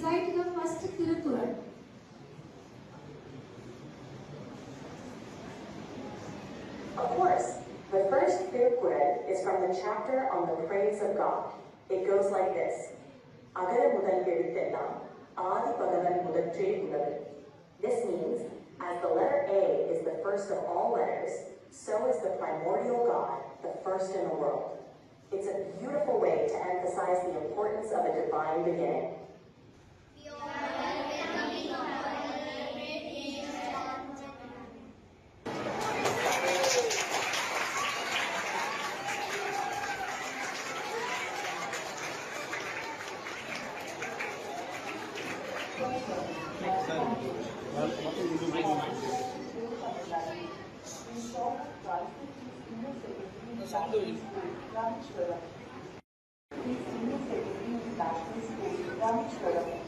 recite the first Tirukkural. Of course, the first Tirukkural is from the chapter on the praise of God. It goes like this. அகர முதல் எழுத்தெல்லாம் ஆதி பகவன் முதற்றே உலகு. This means, as the letter A is the first of all letters, so is the primordial God the first in the world. It's a beautiful way to emphasize the importance of a divine beginning. Yardımcılara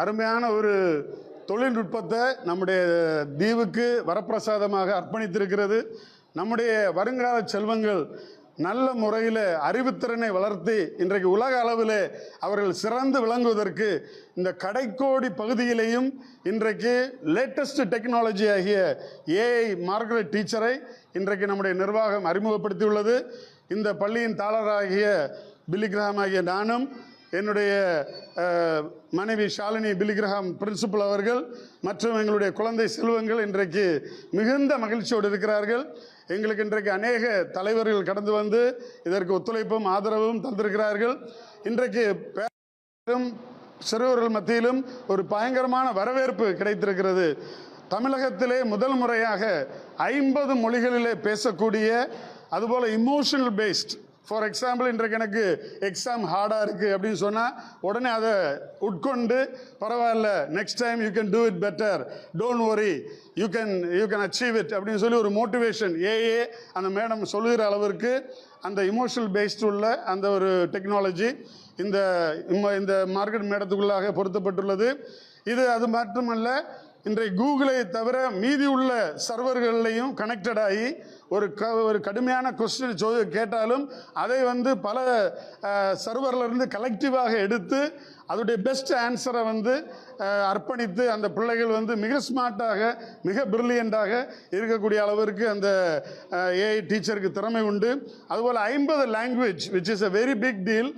அருமையான ஒரு தொழில்நுட்பத்தை நம்முடைய தீவுக்கு வரப்பிரசாதமாக அர்ப்பணித்திருக்கிறது. நம்முடைய வருங்கால செல்வங்கள் நல்ல முறையில் அறிவுத்திறனை வளர்த்தி இன்றைக்கு உலக அளவில் அவர்கள் சிறந்து விளங்குவதற்கு இந்த கடைக்கோடி பகுதியிலேயும் இன்றைக்கு லேட்டஸ்ட் டெக்னாலஜி ஆகிய ஏஐ மார்க்கெட் டீச்சரை இன்றைக்கு நம்முடைய நிர்வாகம் அறிமுகப்படுத்தியுள்ளது. இந்த பள்ளியின் தாளராகிய பில்லிகிராம் ஆகிய நானும் என்னுடைய மனைவி ஷாலினி பிலிகிரஹாம் பிரின்சிபல் அவர்கள் மற்றும் எங்களுடைய குழந்தை செல்வங்கள் இன்றைக்கு மிகுந்த மகிழ்ச்சியோடு இருக்கிறார்கள். எங்களுக்கு இன்றைக்கு அநேக தலைவர்கள் கடந்து வந்து இதற்கு ஒத்துழைப்பும் ஆதரவும் தந்திருக்கிறார்கள். இன்றைக்கு பேரும் சிறுவர்கள் மத்தியிலும் ஒரு பயங்கரமான வரவேற்பு கிடைத்திருக்கிறது. தமிழகத்திலே முதல் முறையாக ஐம்பது மொழிகளிலே பேசக்கூடிய அதுபோல் இமோஷனல் பேஸ்ட் ஃபார் எக்ஸாம்பிள் இன்றைக்கு எனக்கு எக்ஸாம் ஹார்டாக இருக்குது அப்படின்னு சொன்னால் உடனே அதை உட்கொண்டு பரவாயில்ல next time you can do it better don't worry you can you can achieve it அப்படின்னு சொல்லி ஒரு மோட்டிவேஷன் ஏஏ அந்த மேடம் சொல்லுகிற அளவிற்கு அந்த இமோஷனல் பேஸ்டு உள்ள அந்த ஒரு டெக்னாலஜி இந்த இந்த மார்க்கெட் மேடத்துக்குள்ளாக பொருத்தப்பட்டுள்ளது. இது அது மட்டுமல்ல இன்றைய கூகுளை தவிர மீதி உள்ள சர்வர்கள்லையும் கனெக்டட் ஆகி ஒரு க ஒரு கடுமையான கொஸ்டின் சோ கேட்டாலும் அதை வந்து பல சர்வர்லேருந்து கலெக்டிவாக எடுத்து அதோடைய பெஸ்ட் ஆன்சரை வந்து அர்ப்பணித்து அந்த பிள்ளைகள் வந்து மிக ஸ்மார்ட்டாக மிக பிரில்லியண்டாக இருக்கக்கூடிய அளவிற்கு அந்த ஏஐ டீச்சருக்கு திறமை உண்டு. அதுபோல் ஐம்பது language which is a very big deal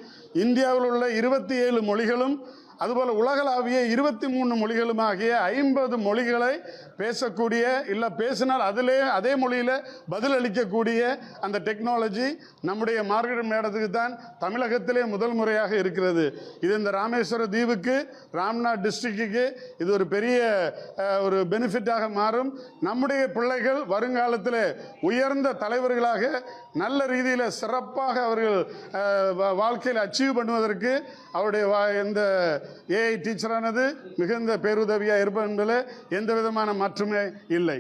இந்தியாவில் உள்ள இருபத்தி ஏழு மொழிகளும் அதுபோல் உலகளாவிய இருபத்தி மூணு மொழிகளுமாகிய ஐம்பது மொழிகளை பேசக்கூடிய இல்லை பேசினால் அதிலே அதே மொழியில் பதிலளிக்கக்கூடிய அந்த டெக்னாலஜி நம்முடைய மார்க்கெட் மேடத்துக்கு தான் தமிழகத்திலே முதல் முறையாக இருக்கிறது. இது இந்த ராமேஸ்வர தீவுக்கு ராம்நாத் டிஸ்ட்ரிக்ட்டுக்கு இது ஒரு பெரிய ஒரு பெனிஃபிட்டாக மாறும். நம்முடைய பிள்ளைகள் வருங்காலத்தில் உயர்ந்த தலைவர்களாக நல்ல ரீதியில் சிறப்பாக அவர்கள் வா- வாழ்க்கையில் அச்சீவ் பண்ணுவதற்கு அவருடைய வா- இந்த ஏஐ டீச்சரானது மிகுந்த பேருதவியாக இருப்பதில் எந்த விதமான மாற்றமே இல்லை.